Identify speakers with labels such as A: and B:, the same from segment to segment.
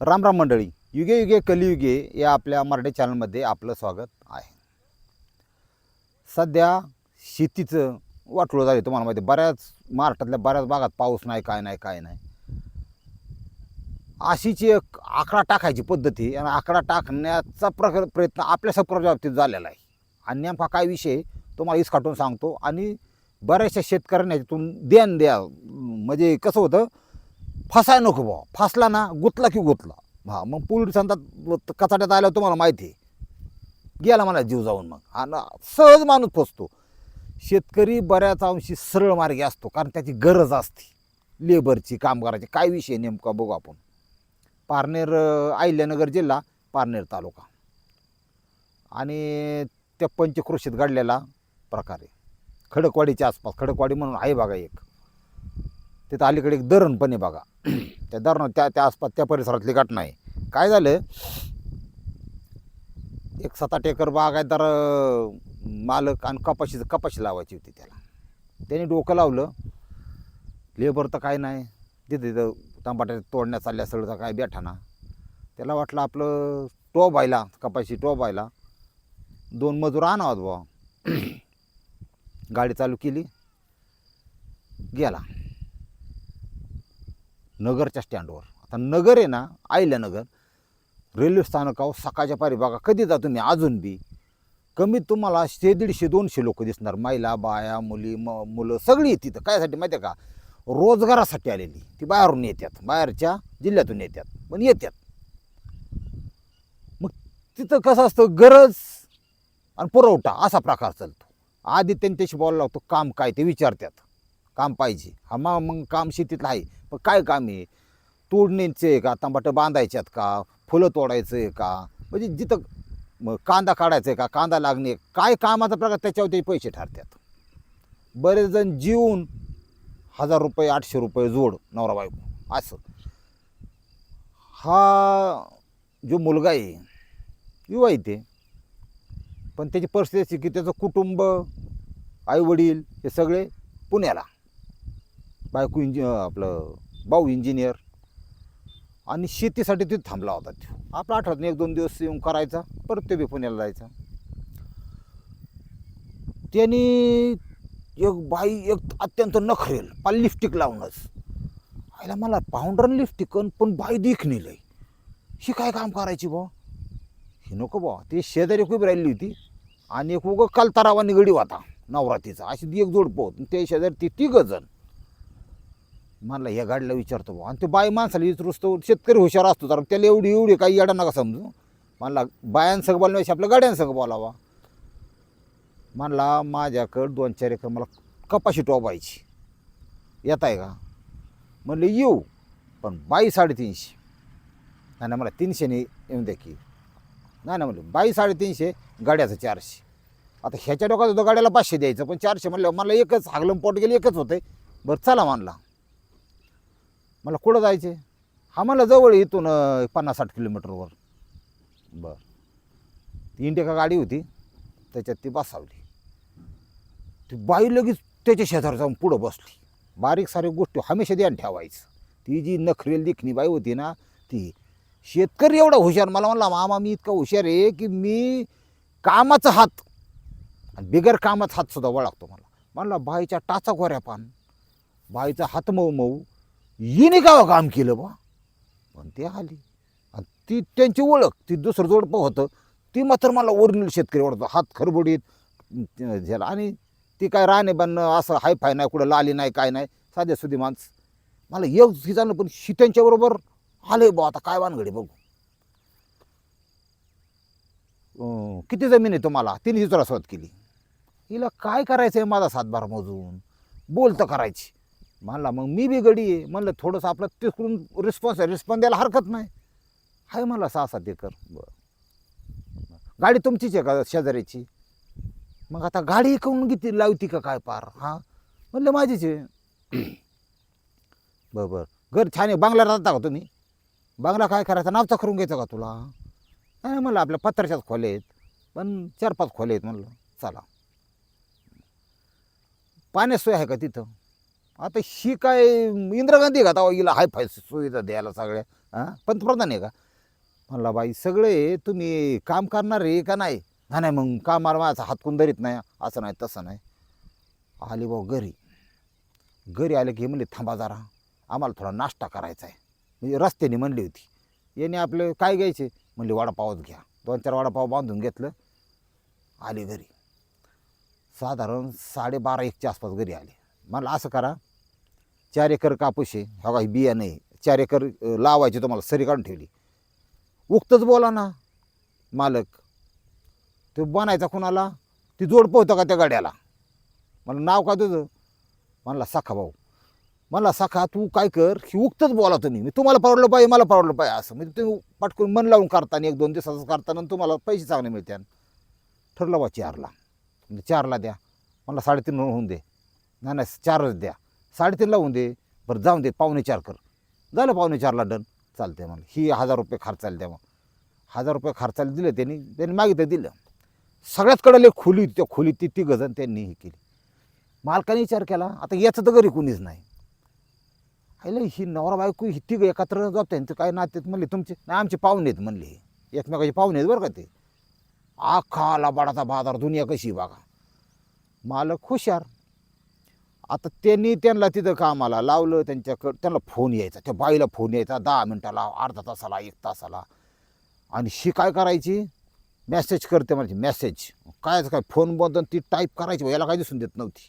A: राम राम मंडळी युगे युगे कलियुगे या आपल्या मराठी चॅनलमध्ये आपलं स्वागत आहे. सध्या शेतीचं वाटोळं झालं तुम्हाला माहिती आहे. बऱ्याच महाराष्ट्रातल्या बऱ्याच भागात पाऊस नाही काय नाही काय नाही. अशीची एक आकडा टाकायची पद्धती आणि आकडा टाकण्याचा प्रकार प्रयत्न आपल्या सप्राच्या बाबतीत झालेला आहे. आणि नेमका काय विषय तुम्हाला इसकाटून सांगतो. आणि बऱ्याचशा शेतकऱ्यांना याच्यातून देण द्या म्हणजे कसं होतं फसाय नको बुवा. फसला ना गुतला की गुतला. हा मग पोलिसांचा कचाट्यात आल्यावर तुम्हाला माहिती आहे. गेला मला जीव जाऊन मग. हा ना सहज माणूस फसतो. शेतकरी बऱ्याच अंशी सरळ मार्गी असतो कारण त्याची गरज असते. लेबरची कामगाराची काय विषय नेमका बघू आपण. पारनेर आहिल्यानगर अहिल्यानगर जिल्हा पारनेर तालुका. आणि त्या पंचक्रोशीत घडलेला प्रकार आहे. खडकवाडीच्या आसपास खडकवाडी म्हणून आहे बघा एक. तिथं अलीकडे एक धरण पण आहे बघा. त्या धरण त्या त्या आसपास त्या परिसरातली घटना आहे काय झालं? एक सात आठ एकर बागायतदार अं, मालक आणि कपाशी कपाशी लावायची होती त्याला. त्याने डोकं लावलं. लेबर तर काय नाही. तिथं तिथं टमाट्या तोडण्यात चालल्या सगळं काय बेठाना. त्याला वाटलं आपलं टॉप व्हायला कपाशी टॉप व्हायला. दोन मजूर आणावत बुवा गाडी चालू केली. गेला. नगरच्या स्टँडवर आता नगर आहे ना आयल्यानगर रेल्वे स्थानकावर सकाळच्या पारी बघा कधी जा तुम्ही? अजून बी. कमीत तुम्हाला शे दीडशे दोनशे लोक दिसणार. महिला बाया मुली म मुलं सगळी येतात तिथं. कायसाठी माहिती आहे का? रोजगारासाठी आलेली. ती बाहेरून येतात बाहेरच्या जिल्ह्यातून येतात पण येतात मग तिथं कसं असतं? गरज आणि पुरवठा असा प्रकार चालतो. आधी त्यांच्याशी बोलायला लागतो काम काय ते विचारतात. काम पाहिजे. हा मग मग काम शेतीतलं आहे. पण काय काम आहे? तोडण्याचे आहे का? तंबाटं बांधायचे आहेत का? फुलं तोडायचं आहे का? म्हणजे जिथं मग कांदा काढायचा आहे का? कांदा लागणे काय कामाचा प्रकार त्याच्यावर ते पैसे ठरतात. बरेच जण जीवन हजार रुपये आठशे रुपये जोड नवरा बायको असं. हा जो मुलगा आहे युवा आहे ते. पण त्याची परिस्थिती अशी की त्याचं कुटुंब आईवडील हे सगळे पुण्याला. बायको इंजि आपलं भाऊ इंजिनियर. आणि शेतीसाठी तिथे थांबला होता तो. आपला आठवत एक दोन दिवस येऊन करायचा परत ते बी पुण्याला जायचा. त्यांनी एक बाई एक अत्यंत नखरेल पाल लिपस्टिक लावूनच. आयला मला पाऊंडर लिपस्टिक पण बाई देखणी लय. ही काय काम करायची बा हे नको बा ती शेजारी खूप राहिली होती. आणि एक उगं कलतारावा निगडी होता नवरात्रीचा. अशी ती एक जोड पोहत ते शेजारी ती तिघ जण. मला ह्या गाडीला विचारतो बुवा. आणि ते बाई माणसाला विचारूस शेतकरी हुशार असतो तर त्याला एवढी एवढी काही येडा नका समजू. म्हणला बायांसंग बोलण्यापेक्षा आपल्या गाड्यांसंग बोलावा. म्हणला माझ्याकडं दोन चार एकर मला कपाशी टोबायची. येत आहे का? म्हणलं येऊ पण बाई साडेतीनशे. नाही ना मला तीनशेने येऊन द्या की. नाही ना म्हणलं बाई साडेतीनशे गाड्याचं चारशे. आता ह्याच्या डोक्यात होतं गाड्याला पाचशे द्यायचं पण चारशे म्हणलं मला एकच हागलं पोट गेलं एकच होतं बरं चला म्हणला मला कुठं जायचे? हा मला जवळ इथून पन्नास साठ किलोमीटरवर बरं. ती इंडिका गाडी होती त्याच्यात ती बसावली. ती बाई लगेच त्याच्या शेजारी जाऊन पुढं बसली. बारीक सारी गोष्टी हमेशा ध्यान ठेवायचं. ती जी नखरेल देखणी बाई होती ना ती शेतकरी एवढा हुशार. मला म्हणला मामा मी इतका हुशार आहे की मी कामाचा हात आणि बिगर कामाचा हातसुद्धा वळागतो मला. म्हणला बाईच्या टाचा गोऱ्या पान. बाईचा हात मऊ मऊ हिने का काम केलं बा. पण ते आली. आणि ती त्यांची ओळख ती दुसरं जोडपं होतं. ती मात्र मला ओरिजिनल शेतकरी ओळखतो हात खरबडीत झाला आणि ती काय राणे बनणं असं हाय फाय नाही कुठं लाली नाही काय नाही. साध्या सुधी माणस. मला एक जाणं पण शी त्यांच्याबरोबर आले बा. आता काय वानगडे बघू. किती जमीन आहे तुम्हाला? तिने विचारा सुरुवात केली. हिला काय करायचं आहे माझा सातबार मोजून? बोलतं करायची. म्हणला मग मी बी गडी आहे. म्हणलं थोडंसं आपलं तिकडून रिस्पॉन्स आहे रिस्पॉन्स द्यायला हरकत नाही. आहे मला सहा सात एकर. बरं. गाडी तुमचीच आहे का शेजाऱ्याची? मग आता गाडी इकडून किती लावती का काय पार? हां? म्हणलं माझीच आहे. बरं बरं. घर छान आहे. बांगला राहता का तुम्ही? बांगला काय करायचा? नावचा करून घ्यायचा का तुला? नाही म्हणलं आपल्या पत्राच्याच खोले आहेत. पण चार पाच खोले आहेत म्हणलं. चला. पाण्यात सोय आहे का तिथं? आता ही काय इंदिरा गांधी का? आता हिला हाय फाय सुविधा द्यायला सगळ्या हां? पंतप्रधान आहे का? म्हणला बाई सगळे तुम्ही काम करणार आहे का नाही? नाही नाही मग कामाला माझा हातकून धरीत नाही? असं नाही तसं नाही. आले भाऊ घरी. घरी आले की म्हणले थांबा जरा आम्हाला थोडा नाश्ता करायचा आहे म्हणजे रस्त्याने म्हणली होती. याने आपलं काय घ्यायचे? म्हणले वडापावच घ्या. दोन चार वडापाव बांधून घेतलं. आले घरी. साधारण साडेबारा एकच्या आसपास घरी आले. मला असं करा चार एकर कापूस आहे हा काही बिया नाही. चार एकर लावायची तुम्हाला सरी काढून ठेवली. उगतच बोला ना मालक. तो बनायचा कुणाला? ती जोड पोहतं का त्या गाड्याला? मला नाव का तुझं? म्हणला साखा भाऊ. म्हणला साखा तू काय कर ही उगतच बोला तुम्ही. मी तुम्हाला परवडलं पाहिजे मला परवडलं पाहिजे असं. म्हणजे तुम्ही पटकून मन लावून करताना एक दोन दिवसाचं करताना तुम्हाला पैसे चांगले मिळते. ठरलं बा चारला. म्हणजे चारला द्या. मला साडेतीन होऊन दे. नाही नाही चारच द्या. साडेतीनला होऊन दे. बरं जाऊन दे पावणे चार कर. झालं पावणे चारला डन. चालते मला ही हजार रुपये खर्चायला द्या मग हजार रुपये खर्चायला दिले त्यांनी. त्यांनी मागितलं दिलं. सगळ्यात कडेला खोली होती त्या खोलीत ती ती जण त्यांनी हे केली. मालकाने विचार केला आता याचं तर घरी कोणीच नाही. आईला ही नवरा बायको ही तिघं एकत्र जात त्यांचं काय नातेत म्हणले तुमचे? नाही आमचे पाहुणे आहेत म्हणले एकमेकाचे पाहुणे आहेत बरं का ते. आखा लबाडाचा बाजार दुनिया कशी आहे बघा. मालक हुशार. आता त्यांनी त्यांना तिथं कामाला लावलं त्यांच्याकडं त्यांना फोन यायचा. त्या बाईला फोन यायचा दहा मिनटाला अर्धा तासाला एक तासाला. आणि शी काय करायची? मेसेज करते म्हणजे मेसेज कायच काय फोन बंद ती टाईप करायची याला काय दिसून देत नव्हती.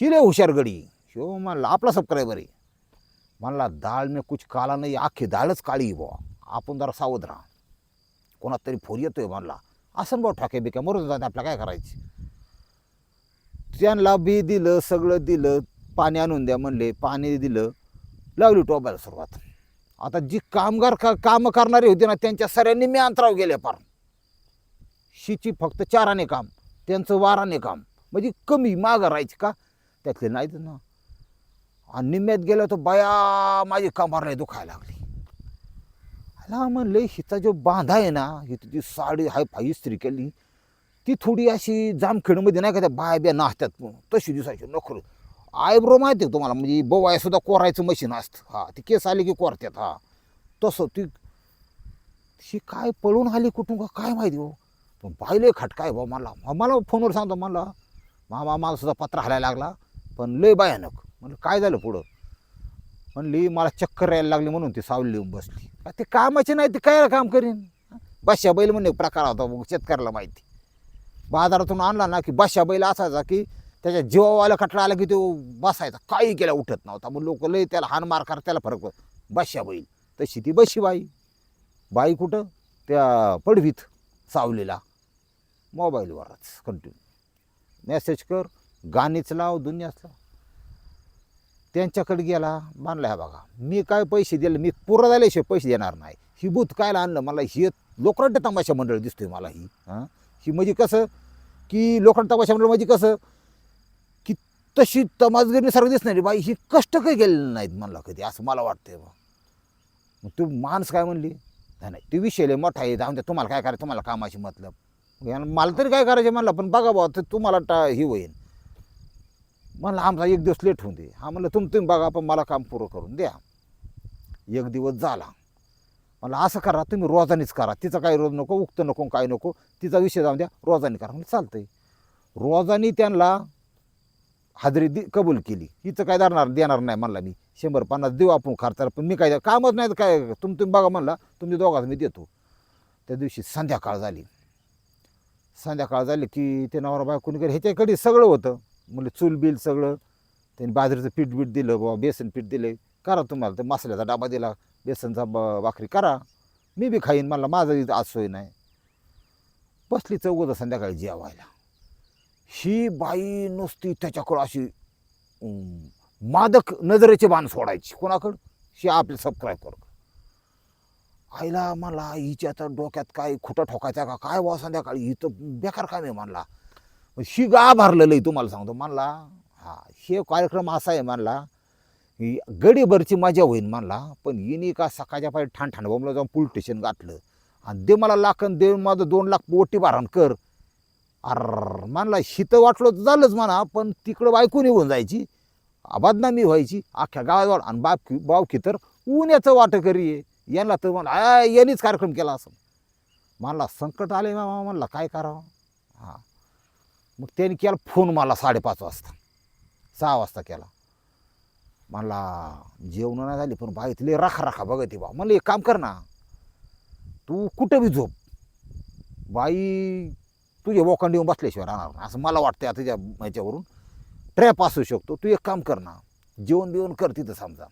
A: ही रे हुशार गडी. शिव म्हणला आपला सबस्क्रायबर आहे म्हणला डाळ मी कुछ काला नाही अख्खी डाळच काळी बुवा आपण जरा सावध राहा. कोणात तरी फोन येतोय म्हणला. असं भाऊ ठाके बिक्या मरून जाते आपल्या काय करायची? त्यांना बी दिलं सगळं दिलं पाणी आणून द्या म्हणले पाणी दिलं लावली टोबायला सुरुवात. आता जी कामगार का कामं करणारे होते ना त्यांच्या सऱ्यांनी मी अंतराव गेले पार शिची फक्त चाराने काम त्यांचं वाराने काम. म्हणजे कमी मागं राहायची का? त्यातले नाहीत ना. आणि निम्म्यात गेलं तर बाया माझी कमार नाही दुखायला लागली. ह्याला म्हणले हिचा जो बांधा आहे ना हिची तुझी साडी हाय फाई इस्त्री केली ती थोडी अशी जामखेडमध्ये नाही का त्या बाया बिया नाचतात तशी दिसायची नखर. आयब्रो माहिती आहे तुम्हाला? म्हणजे बोवायसुद्धा कोरायचं मशीन असतं. हा ती केस आली की कोरत्यात हा. तसं ती ही काय पळून आली कुठून का काय माहिती हो? पण पाहिले खटकाय भाऊ मला. मला फोनवर सांगतो मला. मामा मला सुद्धा पत्र हालायला लागला. पण लय भयानक. म्हणलं काय झालं पुढं? म्हणली मला चक्कर यायला लागली म्हणून ती सावली येऊन बसली. ते कामाचे नाही ते काय काम करीन? बश्या बैल म्हणून एक प्रकार होता मग शेतकऱ्याला माहिती. बाजारातून आणला ना की बश्या बैल असायचा की त्याच्या जीवावाला कटला आला की तो बसायचा. काही केला उठत नव्हता. मग लोक लय त्याला हान मार कर त्याला फरक पडत. बश्या बैल. तशी ती बशी बाई. बाई कुठं? त्या पडवीत सावलीला. मोबाईलवरच कंटिन्यू मेसेज कर. गाणीच लाव दुनियाच लाव. त्यांच्याकडे गेला मानला ह्या बघा मी काय पैसे दिले? मी पुरं झाल्याशिवाय पैसे देणार नाही. ही भूत कायला आणलं? मला ही लोकरड्ड तमाशा मंडळ दिसतोय मला ही. हां? ही म्हणजे कसं? की लोखंड तमाशा मंडळ म्हणजे कसं? की तशी तमासगिरीसारखं दिसणार बाई ही कष्ट काही गेलेली नाहीत म्हणला कधी असं मला वाटतंय बा. मग तू माणस काय म्हणली? नाही तू ते विषय लय मोठा आहे आमच्या द्या तुम्हाला काय करायचं तुम्हाला कामाशी मतलब. मला तरी काय करायचं म्हणलं पण बघा बा तर तुम्हाला टा ही होईल म्हणलं आमचा एक दिवस लेट होऊन दे. हा म्हणलं तुम तुम्ही बघा पण मला काम पुरं करून द्या. एक दिवस झाला. मला असं करा तुम्ही रोजानीच करा. तिचं काही रोज नको उगतं नको काय नको. तिचा विषय जाऊन द्या रोजानी करा. म्हणजे चालतंय. रोजानी त्यांना हाजरी दि कबूल केली. हिचं काय धरणार देणार नाही म्हणला मी. शंभर पन्नास देऊ आपण खर्चाला पण मी काय कामच नाही तर काय तुम्ही तुम्ही बघा म्हणला तुम्ही दोघांच मी देतो. त्या दिवशी संध्याकाळ झाली. संध्याकाळ झाली की ते नवरा बाय कोणी घरी ह्याच्याकडे सगळं होतं. म्हणजे चूल बिल सगळं. त्यांनी बाजरीचं पीठ बीठ दिलं बाबा बेसन पीठ दिलं करा तुम्हाला ते मसाल्याचा डबा दिला. बेसनचा ब भाकरी करा. मी बी खाईन. मला माझं इथं आज सोय नाही. बसली चौघं संध्याकाळी जेवायला. ही बाई नुसती त्याच्याकडं अशी मादक नजरेचे बाण सोडायची. कोणाकडं? ही आपले सबस्क्राईब आईला मला हिच्या आता डोक्यात काय खोटं ठोकायचं का? काय बा संध्याकाळी? ही तर बेकार काय आहे म्हणला. शी गा भरलेलं आहे तुम्हाला सांगतो. म्हणला हा हे कार्यक्रम असा आहे म्हणला गडीभरची मजा होईन मानला पण येणे का सकाळच्या पाहिजे ठाण ठाण बोंबला जाऊन पोलीस स्टेशन गाठलं. आणि दे मला लाखन दे माझं दोन लाख पोटी भारण कर. अर म्हणला शितं वाटलं तर झालंच म्हणा पण तिकडं बायको निघून जायची. बदनामी व्हायची अख्ख्या गावाजवळ आणि बाप बावकी तर उन्याचं वाटं करी यांना तर म्हणा "आ, यांनीच कार्यक्रम केला असं. मला संकट आले मामा. म्हणला काय करावं? हां. मग त्यांनी केला फोन मला साडेपाच वाजता. सहा वाजता केला. म्हणला जेवण नाही झाली पण बाई तिले राखा राखा बघते बा. म्हणलं एक काम कर ना तू कुठं बी झोप. बाई तुझ्या वोकांड येऊन बसल्याशिवाय राहणार असं मला वाटतं आता तुझ्या ह्याच्यावरून. ट्रॅप असू शकतो. तू एक काम कर ना जेवण बिवण कर तिथं समजा.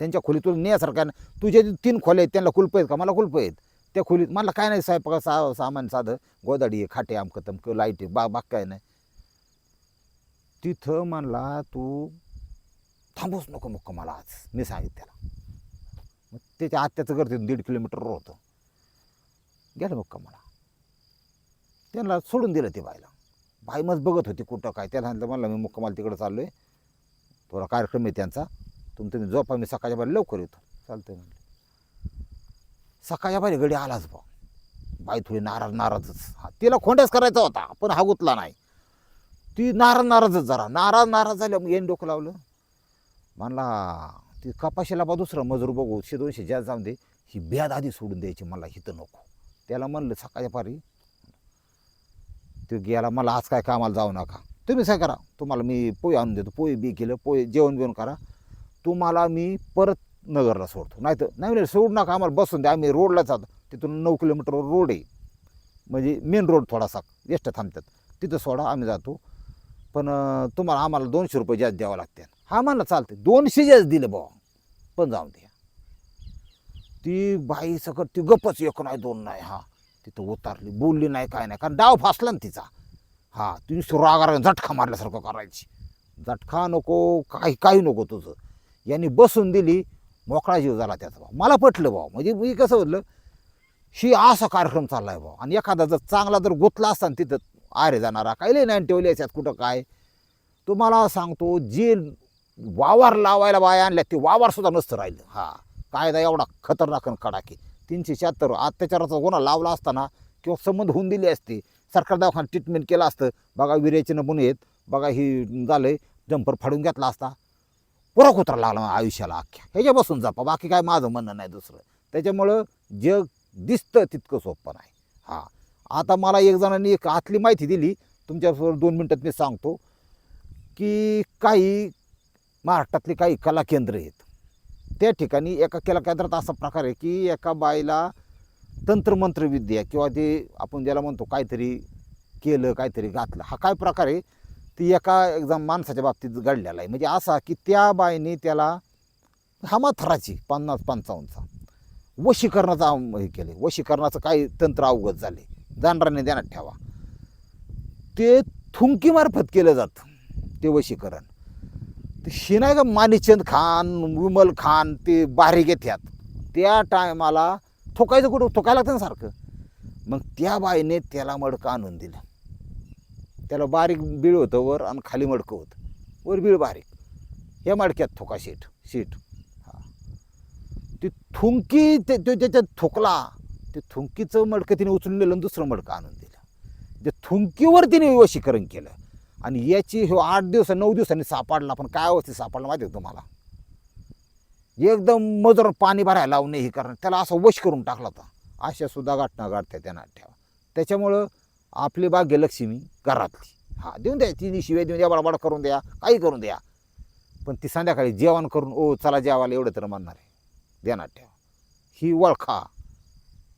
A: त्यांच्या खोलीत तुला नेण्यासारखं नाही तुझ्या तीन खोल्या आहेत त्यांना कुलप आहेत का? मला कुलप आहेत. त्या खोलीत मला काय नाही साहेब सा सामान साधं गोदाडी आहे खाटे आमकं तमकं लाइट आहे बा बाग काय नाही. तिथं म्हणला तू थांबूच नको मुक्क मला आज. मी सांगितलं त्याला. मग त्याच्या आत्याचं घर तिथून दीड किलोमीटरवर होतं. गेलं मुक्का मला त्यांना सोडून दिलं ते बाईला. बाई मग बघत होती कुठं काय. त्याला सांगितलं मला मी मुक्कामाला तिकडं चाललो आहे थोडा कार्यक्रम आहे त्यांचा. तुम्ही तुम्ही झोपा मी सकाळच्या बाहेर लवकर येतो. चालतंय म्हणलं. सकाळच्या बाहेर गडी आलाच बा बाई थोडी नाराज नाराजच. हा तिला खोंड्याच करायचा होता पण हा गुतला नाही. ती नाराज नाराजच जरा. नाराज नाराज झाल्या मग येईन डोकं लावलं. म्हणला ती कपाशीला बा दुसरं मजूर बघू शे दोनशे जास्त जाऊन दे ही ब्याद आधी सोडून द्यायची मला हिथं नको. त्याला म्हणलं सकाळच्या पारी तो गेला मला आज काय कामाला जाऊ नका. तुम्ही काय करा तुम्हाला मी पोहे आणून देतो पोहे बी केलं पोहे जेवण बिवण करा. तुम्हाला मी परत नगरला सोडतो. नाही तर नाही नाही सोडू नका आम्हाला बसून द्या आम्ही रोडला जातो. तिथून नऊ किलोमीटरवर रोड आहे. म्हणजे मेन रोड थोडासा एष्ट थांबतात. तिथं सोडा आम्ही जातो. पण तुम्हाला आम्हाला दोनशे रुपये जास्त द्यावं लागते हा म्हणलं चालते दोनशे जास्त दिले भाऊ. पण जाऊन द्या ती बाई सकट ती गप्पच एक नाही दोन नाही हा. तिथं उतारली बोलली नाही काय नाही. कारण डाव फासला ना तिचा. हा ती रागारा झटका मारल्यासारखं करायची. झटका नको काही काही नको तुझं. यांनी बसून दिली मोकळा जीव झाला त्याचा भाऊ. मला पटलं भाऊ. म्हणजे मी कसं म्हटलं शी असा कार्यक्रम चालला आहे भाऊ. आणि एखादा जर चांगला जर गुतला असता ना तिथं आरे जाणारा काही लई नाही ठेवले याच्यात कुठं काय? तुम्हाला सांगतो जे वावर लावायला बाया आणल्या ते वावरसुद्धा नसतं राहिलं. हा कायदा एवढा खतरनाक आणि कडाके तीनशे शहात्तर अत्याचाराचा गुन्हा लावला असताना किंवा संबंध होऊन दिली असते सरकार दवाखान्यात ट्रीटमेंट केलं असतं बघा विर्याचे नमुने आहेत बघा ही आहे जंपर फाडून घेतला असता. पुरा कुत्रा लागला आयुष्याला अख्ख्या. ह्याच्यापासून जापा बाकी काय माझं म्हणणं नाही दुसरं. त्याच्यामुळं जग दिसतं तितकं सोपं नाही. हा आता मला एक जणांनी एक आतली माहिती दिली तुमच्यासोबत दोन मिनटात मी सांगतो की काही महाराष्ट्रातली काही कला केंद्र आहेत. त्या ठिकाणी एका कला केंद्रात असा प्रकार आहे की एका बाईला तंत्रमंत्रविद्या किंवा ते आपण ज्याला म्हणतो काहीतरी केलं काहीतरी घातलं हा काय प्रकार आहे? ती एका एकदम माणसाच्या बाबतीत घडलेला आहे. म्हणजे असा की त्या बाईने त्याला हा माथराची पन्नास पंचावन्नचा वशीकरणाचा हे केले. वशीकरणाचं काही तंत्र अवगत झाले. जाणराने ध्यानात ठेवा. ते थुंकीमार्फत केलं जातं ते वशीकरण. ते शिनाय का मानिचंद खान विमल खान ते बाहेर घेत्यात. त्या टायमाला थोकायचं कुठं? थोकायला लागतं ना सारखं. मग त्या बाईने त्याला मडकं आणून दिलं. त्याला बारीक बीळ होतं वर आणि खाली मडकं होतं. वर बीळ बारीक. या मडक्यात थोका शीट शीट हा. ती थुंकी ते तो त्याच्यात थुकला. ते थुंकीचं मडकं तिने उचलून नेलं आणि दुसरं मडकं आणून दिलं. ते थुंकीवर तिने वशीकरण केलं. आणि याची हो आठ दिवस नऊ दिवसांनी सापडला पण काय अवस्थेत सापडला माहिती तुम्हाला? एकदम मजूर पाणी भरायला लावणे हे करणं त्याला असं वश करून टाकला होता. अशा सुद्धा गाठणं गाठत्या त्यांना ठेवा त्याच्यामुळं आपली भाग्यलक्ष्मी घरातली. हा देऊन द्या तिने शिवाय देऊन द्या बडबड करून द्या काही करून द्या. पण ती संध्याकाळी जेवण करून ओ चला जेवायला एवढं तर म्हणणार आहे. देणार ठेवा ही वळखा.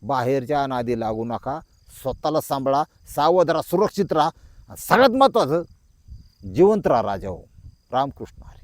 A: बाहेरच्या नादी लागू नका. स्वतःला सांभाळा सावध राहा सुरक्षित राहा. सगळ्यात महत्त्वाचं जिवंत राहा राजा हो. रामकृष्ण हरी.